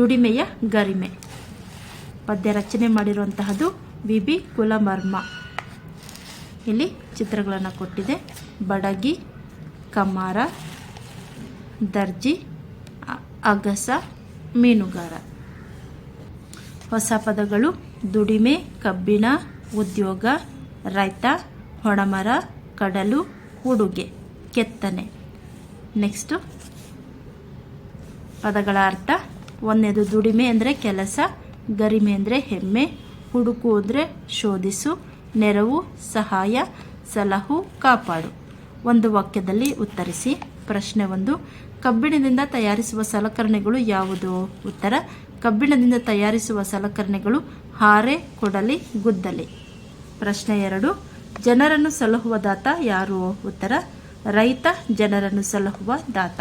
ದುಡಿಮೆಯ ಗರಿಮೆ. ಪದ್ಯ ರಚನೆ ಮಾಡಿರುವಂತಹದ್ದು V. B. ಕುಲಮರ್ಮ. ಇಲ್ಲಿ ಚಿತ್ರಗಳನ್ನು ಕೊಟ್ಟಿದೆ. ಬಡಗಿ, ಕಮ್ಮಾರ, ದರ್ಜಿ ಅಗಸ, ಮೀನುಗಾರ. ಹೊಸ ಪದಗಳು ದುಡಿಮೆ, ಕಬ್ಬಿಣ, ಉದ್ಯೋಗ, ರೈತ ಹೊಣಮರ ಕಡಲು, ಉಡುಗೆ, ಕೆತ್ತನೆ. ನೆಕ್ಸ್ಟು ಪದಗಳ ಅರ್ಥ ಒಂದನೇದು ದುಡಿಮೆ ಅಂದರೆ ಕೆಲಸ, ಗರಿಮೆ ಅಂದರೆ ಹೆಮ್ಮೆ, ಹುಡುಕು ಅಂದರೆ ಶೋಧಿಸು, ನೆರವು, ಸಹಾಯ, ಸಲಹು, ಕಾಪಾಡು. ಒಂದು ವಾಕ್ಯದಲ್ಲಿ ಉತ್ತರಿಸಿ, ಪ್ರಶ್ನೆ ಒಂದು, ಕಬ್ಬಿಣದಿಂದ ತಯಾರಿಸುವ ಸಲಕರಣೆಗಳು ಯಾವುದು? ಉತ್ತರ, ಕಬ್ಬಿಣದಿಂದ ತಯಾರಿಸುವ ಸಲಕರಣೆಗಳು ಹಾರೆ, ಕೊಡಲಿ, ಗುದ್ದಲಿ. ಪ್ರಶ್ನೆ ಎರಡು, ಜನರನ್ನು ಸಲಹುವ ದಾತ ಯಾರು? ಉತ್ತರ, ರೈತ ಜನರನ್ನು ಸಲಹುವ ದಾತ.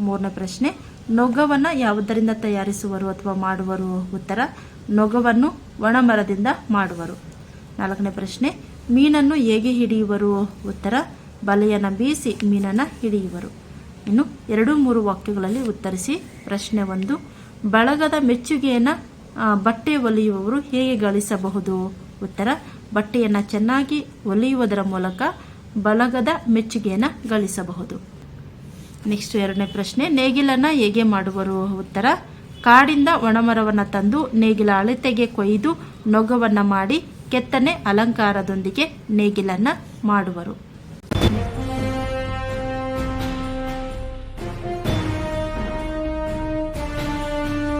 ಮೂರನೇ ಪ್ರಶ್ನೆ ನೊಗವನ್ನು ಯಾವುದರಿಂದ ತಯಾರಿಸುವರು ಅಥವಾ ಮಾಡುವರು ಉತ್ತರ, ನೊಗವನ್ನು ಒಣಮರದಿಂದ ಮಾಡುವರು. ನಾಲ್ಕನೇ ಪ್ರಶ್ನೆ, ಮೀನನ್ನು ಹೇಗೆ ಹಿಡಿಯುವರು? ಉತ್ತರ, ಬಲೆಯನ್ನು ಬೀಸಿ ಮೀನನ್ನು ಹಿಡಿಯುವರು. ಇನ್ನು ಎರಡು ಮೂರು ವಾಕ್ಯಗಳಲ್ಲಿ ಉತ್ತರಿಸಿ, ಪ್ರಶ್ನೆ ಒಂದು, ಬಳಗದ ಮೆಚ್ಚುಗೆಯನ್ನು ಬಟ್ಟೆ ಒಲಿಯುವವರು ಹೇಗೆ ಗಳಿಸಬಹುದು? ಉತ್ತರ, ಬಟ್ಟೆಯನ್ನು ಚೆನ್ನಾಗಿ ಒಲಿಯುವುದರ ಮೂಲಕ ಬಳಗದ ಮೆಚ್ಚುಗೆಯನ್ನು ಗಳಿಸಬಹುದು. ನೆಕ್ಸ್ಟ್ ಎರಡನೇ ಪ್ರಶ್ನೆ, ನೇಗಿಲನ್ನು ಹೇಗೆ ಮಾಡುವರು? ಉತ್ತರ, ಕಾಡಿಂದ ಒಣಮರವನ್ನು ತಂದು ನೇಗಿಲ ಅಳತೆಗೆ ಕೊಯ್ದು ನೊಗವನ್ನು ಮಾಡಿ ಕೆತ್ತನೆ ಅಲಂಕಾರದೊಂದಿಗೆ ನೇಗಿಲನ್ನು ಮಾಡುವರು.